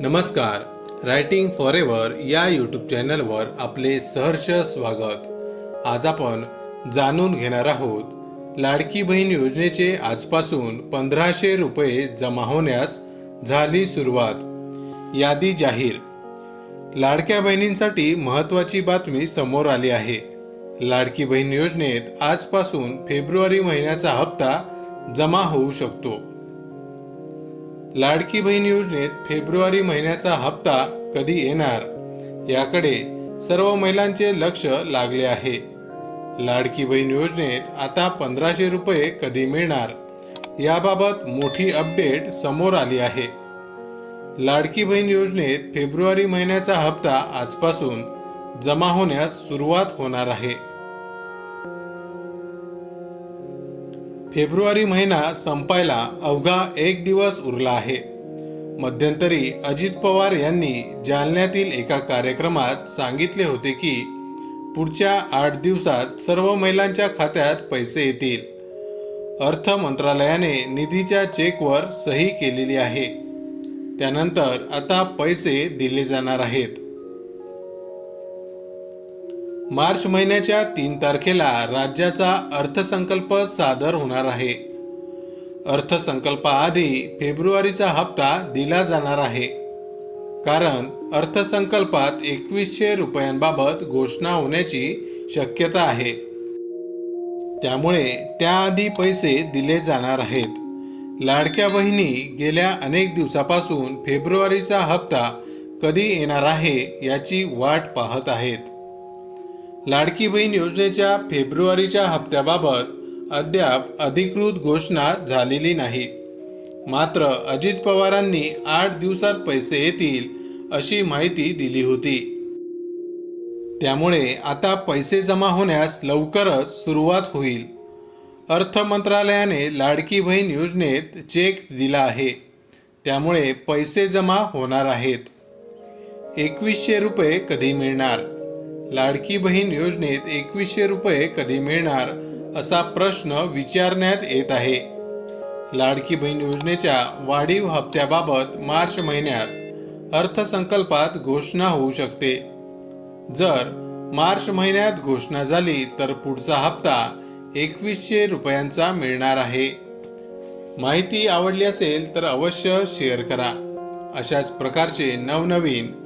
नमस्कार. Writing for ever या YouTube चॅनलवर आपले सहर्ष स्वागत. आज आपण जाणून घेणार आहोत लाडकी बहीण योजनेचे आजपासून पंधराशे रुपये जमा होण्यास झाली सुरुवात. यादी जाहीर. लाडक्या बहिणींसाठी महत्त्वाची बातमी समोर आली आहे. लाडकी बहीण योजनेत आजपासून फेब्रुवारी महिन्याचा हप्ता जमा होऊ शकतो. लाडकी बहीण योजनेत फेब्रुवारी महिन्याचा हप्ता कधी येणार? याकडे सर्व महिलांचे लक्ष लागले आहे. लाडकी बहीण योजनेत आता पंधराशे रुपये कधी मिळणार? याबाबत मोठी अपडेट समोर आली आहे. लाडकी बहीण योजनेत फेब्रुवारी महिन्याचा हप्ता आजपासून जमा होण्यास सुरुवात होणार आहे. फेब्रुवारी महिना संपायला अवघा एक दिवस उरला आहे. मध्यंतरी अजित पवार यांनी जालन्यातील एका कार्यक्रमात सांगितले होते की पुढच्या आठ दिवसात सर्व महिलांच्या खात्यात पैसे येतील. अर्थ मंत्रालयाने निधीच्या चेकवर सही केलेली आहे. त्यानंतर आता पैसे दिले जाणार आहेत. मार्च महिन्याच्या तीन तारखेला राज्याचा अर्थसंकल्प सादर होणार आहे. अर्थसंकल्पाआधी फेब्रुवारीचा हप्ता दिला जाणार आहे. कारण अर्थसंकल्पात एकवीसशे रुपयांबाबत घोषणा होण्याची शक्यता आहे. त्यामुळे त्याआधी पैसे दिले जाणार आहेत. लाडक्या बहिणी गेल्या अनेक दिवसापासून फेब्रुवारीचा हप्ता कधी येणार आहे याची वाट पाहत आहेत. लाडकी बहीण योजनेच्या फेब्रुवारीच्या हप्त्याबाबत अद्याप अधिकृत घोषणा झालेली नाही. मात्र अजित पवारांनी आठ दिवसात पैसे येतील अशी माहिती दिली होती. त्यामुळे आता पैसे जमा होण्यास लवकरच सुरुवात होईल. अर्थ मंत्रालयाने लाडकी बहीण योजनेत चेक दिला आहे. त्यामुळे पैसे जमा होणार आहेत. एकवीसशे रुपये कधी मिळणार? लाडकी बहीण योजनेत एकवीसशे रुपये कधी मिळणार असा प्रश्न विचारण्यात येत आहे. लाडकी बहीण योजनेच्या वाढीव हप्त्याबाबत मार्च महिन्यात अर्थसंकल्पात घोषणा होऊ शकते. जर मार्च महिन्यात घोषणा झाली तर पुढचा हप्ता एकवीसशे रुपयांचा मिळणार आहे. माहिती आवडली असेल तर अवश्य शेअर करा. अशाच प्रकारचे नवनवीन